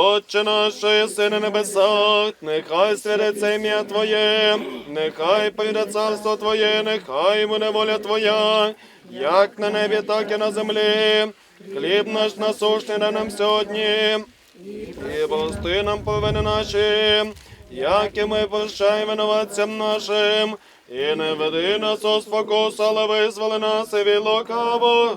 Отче наш, єси на небесах, нехай святиться ім'я Твоє, нехай прийде царство Твоє, нехай буде воля Твоя, як на небі, так і на землі. Хліб наш насущний дай нам сьогодні, і прости нам провини наші, як і ми прощаємо винуватцям нашим. І не веди нас у спокусу, але визволи нас і від лукавого.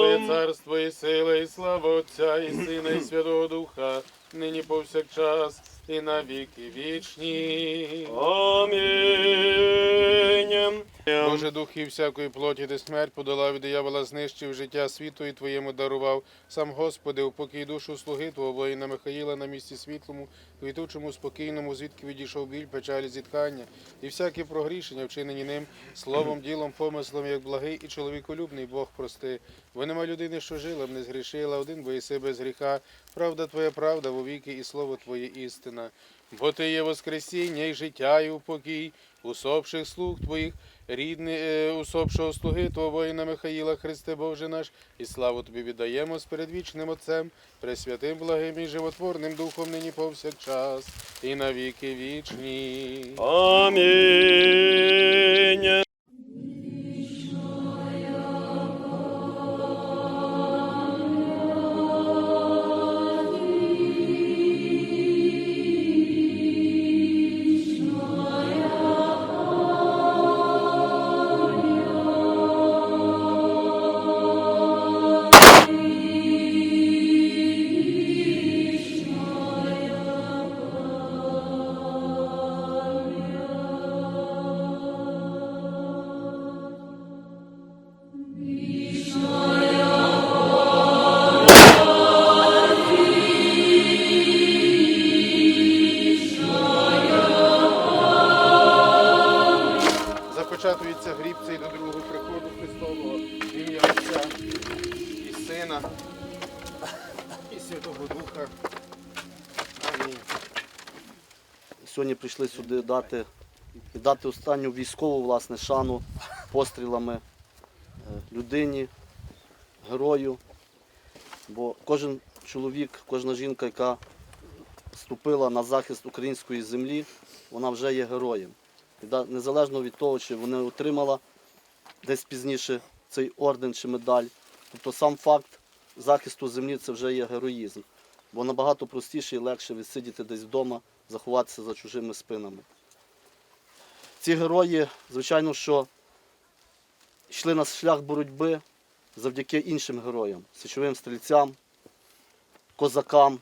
Твоє царство і сила, і слава Отця, і Сина, і Святого Духа, нині повсякчас, і на віки вічні. Амінь. Боже дух і всякої плоті ти смерть подолав і диявола знищив життя світу і твоєму дарував. Сам Господи, упокій душу слуги Твого воїна Михаїла на місці світлому, квітучому, спокійному, звідки відійшов біль, печалі, зітхання, і всякі прогрішення, вчинені ним, словом, ділом, помислом, як благий і чоловіколюбний Бог прости. Бо нема людини, що жила не згрішила, один боїси без гріха. Правда Твоя правда вовіки, і слово Твоє істина. Бо Ти є Воскресіння і життя, і упокій, усопших слуг Твоїх, рідний е, усопшого слуги Твого воїна Михаїла, Христе Боже наш, і славу Тобі віддаємо з передвічним Отцем, пресвятим, благим і животворним Духом нині повсякчас, і на віки вічні. Амінь. Започатується гріб цей до другого приходу Христового, ім'я Отця і Сина, і Святого Духа. Амінь. Сьогодні прийшли сюди дати, дати останню військову власне, шану пострілами е, людині, герою. Бо кожен чоловік, кожна жінка, яка вступила на захист української землі, вона вже є героєм. Незалежно від того, чи вона отримала десь пізніше цей орден чи медаль. Тобто сам факт захисту землі це вже є героїзм. Бо набагато простіше і легше відсидіти десь вдома, заховатися за чужими спинами. Ці герої, звичайно, що йшли на шлях боротьби завдяки іншим героям, січовим стрільцям, козакам,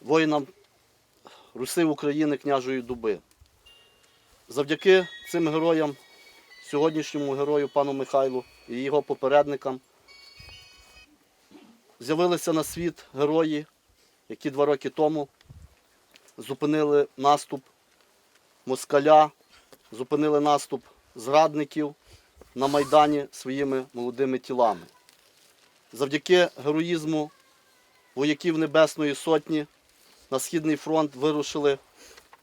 воїнам Руси України княжої дуби. Завдяки цим героям, сьогоднішньому герою пану Михайлу і його попередникам, з'явилися на світ герої, які два роки тому зупинили наступ москаля, зупинили наступ зрадників на Майдані своїми молодими тілами. Завдяки героїзму вояків Небесної Сотні на Східний фронт вирушили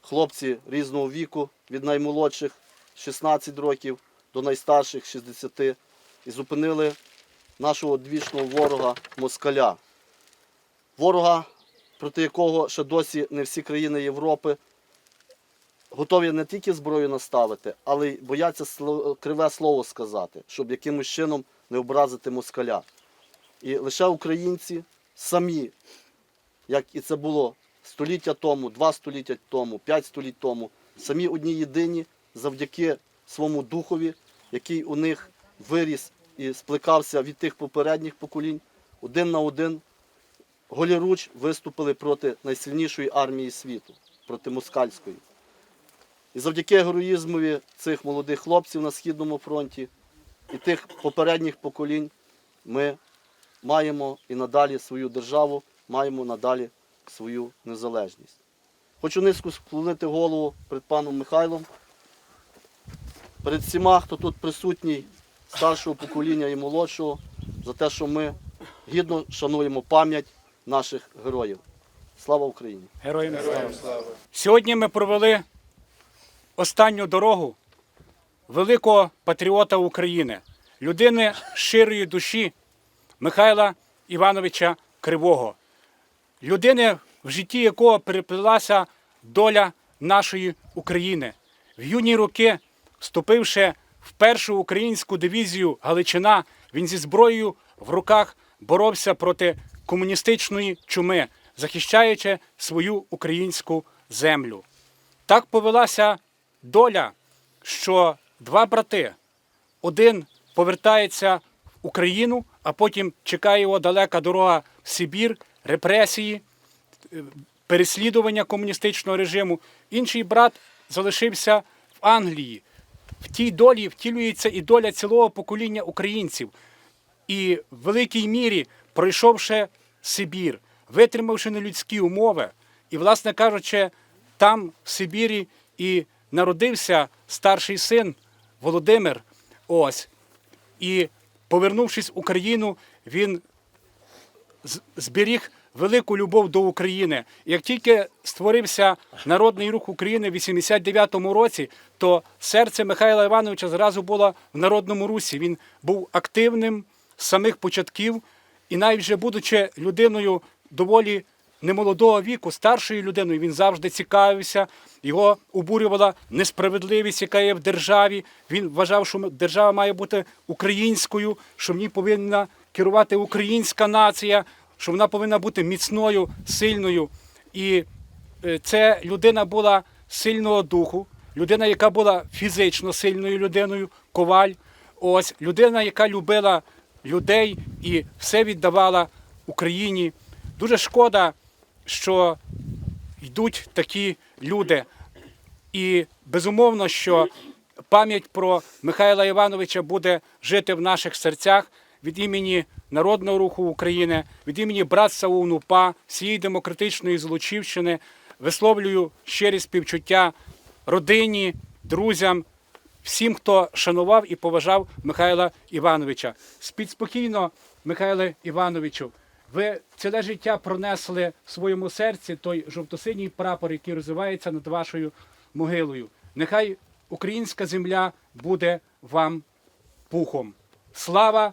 хлопці різного віку, від наймолодших 16 років до найстарших 60 і зупинили нашого одвічного ворога москаля. Ворога, проти якого ще досі не всі країни Європи готові не тільки зброю наставити, але й бояться криве слово сказати, щоб якимось чином не образити москаля. І лише українці самі, як і це було століття тому, два століття тому, п'ять століть тому, самі одні єдині завдяки своєму духові, який у них виріс і сплекався від тих попередніх поколінь, один на один голіруч виступили проти найсильнішої армії світу, проти москальської. І завдяки героїзмові цих молодих хлопців на Східному фронті і тих попередніх поколінь ми маємо і надалі свою державу, маємо надалі свою незалежність. Хочу низько склонити голову перед паном Михайлом, перед всіма, хто тут присутній, старшого покоління і молодшого, за те, що ми гідно шануємо пам'ять наших героїв. Слава Україні! Героям слава. Слава. Сьогодні ми провели останню дорогу великого патріота України, людини щирої душі Михайла Івановича Кривого. Людини, в житті якого переплилася доля нашої України. В юні роки, вступивши в першу українську дивізію Галичина, він зі зброєю в руках боровся проти комуністичної чуми, захищаючи свою українську землю. Так повелася доля, що два брати, один повертається в Україну, а потім чекає його далека дорога в Сибір, репресії, е, переслідування комуністичного режиму. Інший брат залишився в Англії. В тій долі втілюється і доля цілого покоління українців. І в великій мірі, пройшовши Сибір, витримавши нелюдські умови, і, власне кажучи, там, в Сибірі, і народився старший син Володимир. Ось. І повернувшись в Україну, він зберіг велику любов до України. Як тільки створився Народний рух України в 89-му році, то серце Михайла Івановича зразу було в Народному русі. Він був активним з самих початків, і навіть вже будучи людиною доволі немолодого віку, старшою людиною, він завжди цікавився. Його обурювала несправедливість, яка є в державі. Він вважав, що держава має бути українською, що в ній повинна керувати українська нація, що вона повинна бути міцною, сильною. І е, це людина була сильного духу, людина, яка була фізично сильною людиною, коваль. Ось людина, яка любила людей і все віддавала Україні. Дуже шкода, що йдуть такі люди. І безумовно, що пам'ять про Михайла Івановича буде жити в наших серцях від імені Народного руху України, від імені братства УНУПА, всієї демократичної Злочівщини. Висловлюю щирі співчуття родині, друзям, всім, хто шанував і поважав Михайла Івановича. Спіть спокійно, Михайле Івановичу. Ви ціле життя пронесли в своєму серці той жовто-синій прапор, який розвивається над вашою могилою. Нехай українська земля буде вам пухом. Слава